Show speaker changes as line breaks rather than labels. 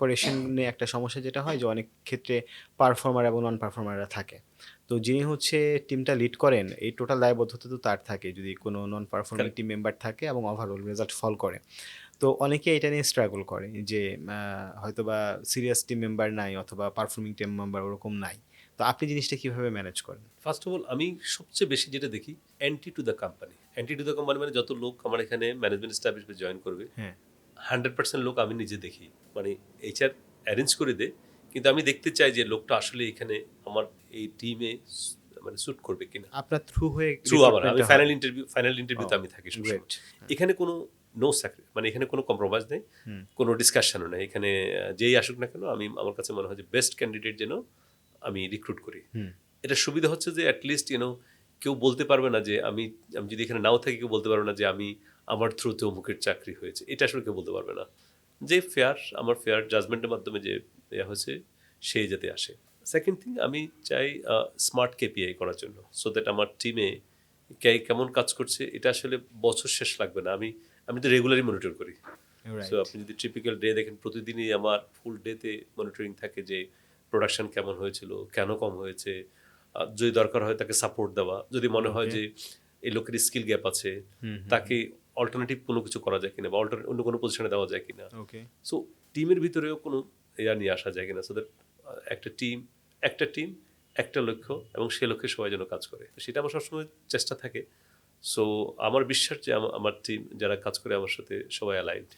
অপারেশনে একটা সমস্যা যেটা হয় যে অনেক ক্ষেত্রে পারফর্মার এবং নন পারফর্মাররা থাকে। তো যিনি হচ্ছে টিমটা লিড করেন এই টোটাল দায়বদ্ধতা তো তার থাকে যদি কোনো নন পারফর্মিং টিম মেম্বার থাকে এবং ওভারঅল রেজাল্ট ফল করে। তো অনেকে এটা নিয়ে স্ট্রাগল করে যে আহ, হয়তোবা সিরিয়াস টিম মেম্বার নাই অথবা পারফর্মিং টিম মেম্বার ওরকম নাই। তো আপনি জিনিসটা কীভাবে ম্যানেজ করেন?
ফার্স্ট অফ অল আমি সবচেয়ে বেশি যেটা দেখি anti to the company anti to the company মানে যত লোক আমার এখানে ম্যানেজমেন্ট স্টাবলিশমেন্ট জয়েন করবে
হ্যাঁ।
হান্ড্রেড পার্সেন্ট লোক আমি নিজে দেখি। মানে এইচআর অ্যারেঞ্জ করে দে কিন্তু আমি দেখতে চাই যে লোকটা আসলে এখানে আমার এই টিমে মানে স্যুট করবে কিনা।
আপনার থ্রু হয়ে
থ্রু আমার আমি ফাইনাল ইন্টারভিউ ফাইনাল ইন্টারভিউতে আমি থাকি এখানে কোনো নো স্যাক্রি মানে এখানে কোনো কম্প্রোমাইজ নেই। কোনো ডিসকাশনও নেই। এখানে যেই আসুক না কেন আমি আমার কাছে মনে হয় যে বেস্ট ক্যান্ডিডেট যেন আমি রিক্রুট করি। এটা সুবিধা হচ্ছে যে অ্যাটলিস্ট ইউনো কেউ বলতে পারবে না যে আমি আমি যদি এখানে নাও থাকি কেউ বলতে পারবে না যে আমি আমার থ্রুতে অমুকের চাকরি হয়েছে। এটা আসলে কেউ বলতে পারবে না। যে ফেয়ার আমার ফেয়ার জাজমেন্টের মাধ্যমে যে ইয়া হয়েছে সেই যাতে আসে। সেকেন্ড থিং আমি চাই স্মার্ট কেপিআই করার জন্য সো দ্যাট আমার টিমে কে কেমন কাজ করছে এটা আসলে বছর শেষ লাগবে না। আমি আমি তো রেগুলারই মনিটর করি. সো আপনি যদি টিপিক্যাল ডে দেখেন প্রতিদিনই আমার ফুল ডেতে মনিটরিং থাকে যে প্রোডাকশন কেমন হয়েছিল কেন কম হয়েছে যদি দরকার হয় তাকে সাপোর্ট দেওয়া। যদি মনে হয় যে এই লোকের স্কিল গ্যাপ আছে তাকে অল্টারনেটিভ কোনো কিছু করা যায় কিনা বা অল্টার অন্য কোনো পজিশনে দেওয়া যায় কিনা।
ওকে
সো টিমের ভিতরেও কোনো ইয়া নিয়ে আসা যায় কিনা। সো দ্যাট একটা টিম একটা টিম একটা লক্ষ্য এবং সে লক্ষ্যে সবাই যেন কাজ করে। সেটা আমার সবসময় চেষ্টা থাকে। সো আমার বিশ্বাস যে আমার টিম যারা কাজ করে আমার সাথে সবাই অ্যালাইন্ড